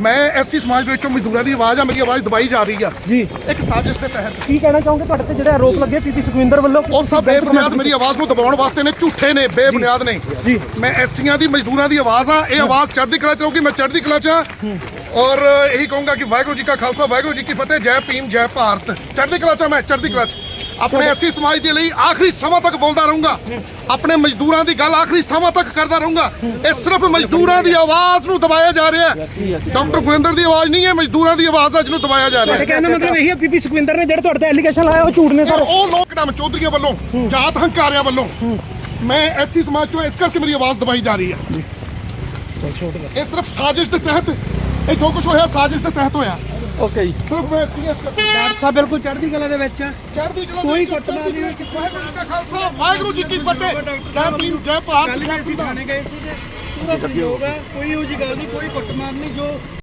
ਮੈਂ ਐਸਸੀ ਸਮਾਜ ਦੇ ਵਿੱਚੋਂ ਮਜ਼ਦੂਰਾਂ ਦੀ ਆਵਾਜ਼ ਆ ਮੇਰੀ ਆਵਾਜ਼ ਦਬਾਈ ਜਾ ਰਹੀ ਆ। ਜੀ। ਇੱਕ ਸਾਜ਼ਿਸ਼ ਦੇ ਤਹਿਤ। ਕੀ ਕਹਿਣਾ ਚਾਹੋਗੇ ਤੁਹਾਡੇ ਤੇ ਜਿਹੜੇ ਆਰੋਪ ਲੱਗੇ ਪੀਪੀ ਸੁਖਵਿੰਦਰ ਵੱਲੋਂ? ਉਹ ਸਭ ਬੇਬੁਨਿਆਦ ਮੇਰੀ ਆਵਾਜ਼ ਨੂੰ ਦਬਾਉਣ ਵਾਸਤੇ ਨੇ ਝੂਠੇ ਨੇ ਬੇਬੁਨਿਆਦ ਨੇ। ਜੀ। ਮੈਂ ਐਸੀਆਂ ਦੀ ਮਜ਼ਦੂਰਾਂ ਦੀ ਆਵਾਜ਼ ਆ ਇਹ ਆਵਾਜ਼ ਚੜ੍ਹਦੀ ਕਲਾ ਚ ਰਹੂਗੀ ਮੈਂ ਚੜ੍ਹਦੀ ਕਲਾ ਚ ਆ। ਔਰ ਇਹੀ ਕਹੂੰਗਾ ਕਿ ਵਾਹਿਗੁਰੂ ਜੀ ਕਾ ਖਾਲਸਾ ਵਾਹਿਗੁਰੂ ਜੀ ਕੀ ਫਤਿਹ ਜੈ ਭੀਮ ਜੈ ਭਾਰਤ। ਚੜ੍ਹਦੀ ਕਲਾ ਚ ਮੈਂ ਚੜ੍ਹਦੀ ਕਲਾ ਚ। ਆਪਣੇ ਐਸੀ ਸਮਾਜ ਦੇ ਲਈ ਆਖਰੀ ਸਮਾਂ ਤੱਕ ਬੋਲਦਾ ਰਹੂੰਗਾ। ਆਪਣੇ ਮਜ਼ਦੂਰਾਂ ਦੀ ਗੱਲ ਆਖਰੀ ਸਮਾਂ ਤੱਕ ਕਰਦਾ ਰਹੂੰਗਾ। ਇਹ ਸਿਰਫ ਮਜ਼ਦੂਰਾਂ ਦੀ ਆਵਾਜ਼ ਨੂੰ ਦਬਾਇਆ ਜਾ ਰਿਹਾ ਹੈ। ਡਾਕਟਰ ਗੁਰਿੰਦਰ ਦੀ ਆਵਾਜ਼ ਨਹੀਂ ਹੈ ਮਜ਼ਦੂਰਾਂ ਦੀ ਆਵਾਜ਼ ਹੈ ਜਿਹਨੂੰ ਦਬਾਇਆ ਜਾ ਰਿਹਾ ਹੈ। ਮਤਲਬ ਇਹੀ ਹੈ ਪੀਪੀ ਸੁਖਵਿੰਦਰ ਨੇ ਜਿਹੜੇ ਤੁਹਾਡੇ ਤੇ ਐਲੀਗੇਸ਼ਨ ਲਾਇਆ ਉਹ ਝੂਠ ਨੇ ਸਰ। ਉਹ ਲੋਕ ਨਾਮ ਚੌਧਰੀਆਂ ਵੱਲੋਂ ਜਾਤ ਹੰਕਾਰਿਆਂ ਵੱਲੋਂ। ਮੈਂ ਐਸੀ ਸਮਾਜ ਚੋਂ ਇਸ ਕਰਕੇ ਮੇਰੀ ਆਵਾਜ਼ ਦਬਾਈ ਜਾ ਰਹੀ ਹੈ। ਇਹ ਸਿਰਫ ਸਾਜ਼ਿਸ਼ ਦੇ ਤਹਿਤ ਇਹ ਜੋ ਕੁਝ ਹੋਇਆ ਸਾਜ਼ਿਸ਼ ਦੇ ਤਹਿਤ ਹੋਇਆ। ਓਕੇ ਜੀ ਸਿਰਫ ਸੀਐਸ ਡਾਕਟਰ ਸਾਹਿਬ ਬਿਲਕੁਲ ਚੜ੍ਹਦੀ ਕਲਾ ਦੇ ਵਿੱਚ ਆ। ਚੜ੍ਹਦੀ ਕਲਾ ਕੋਈ ਦੇ ਕੁੱਟਮਾਰ ਨਹੀਂ ਚੜ੍ਹਦੀ ਕਲਾ ਵਾਹਿਗੁਰੂ ਜੀ ਕਾ ਖਾਲਸਾ ਵਾਹਿਗੁਰੂ ਜੀ ਕੀ ਫਤਿਹ। ਜੈ ਭੀਮ ਜੈ ਭਾਰਤ। ਕੱਲ ਵੀ ਅਸੀਂ ਥਾਣੇ ਗਏ ਸੀ ਪੂਰਾ ਸਹਿਯੋਗ ਹੈ। ਕੋਈ ਇਹੋ ਜਿਹੀ ਗੱਲ ਨਹੀਂ ਕੋਈ ਕੁੱਟਮਾਰ ਨਹੀਂ ਜੋ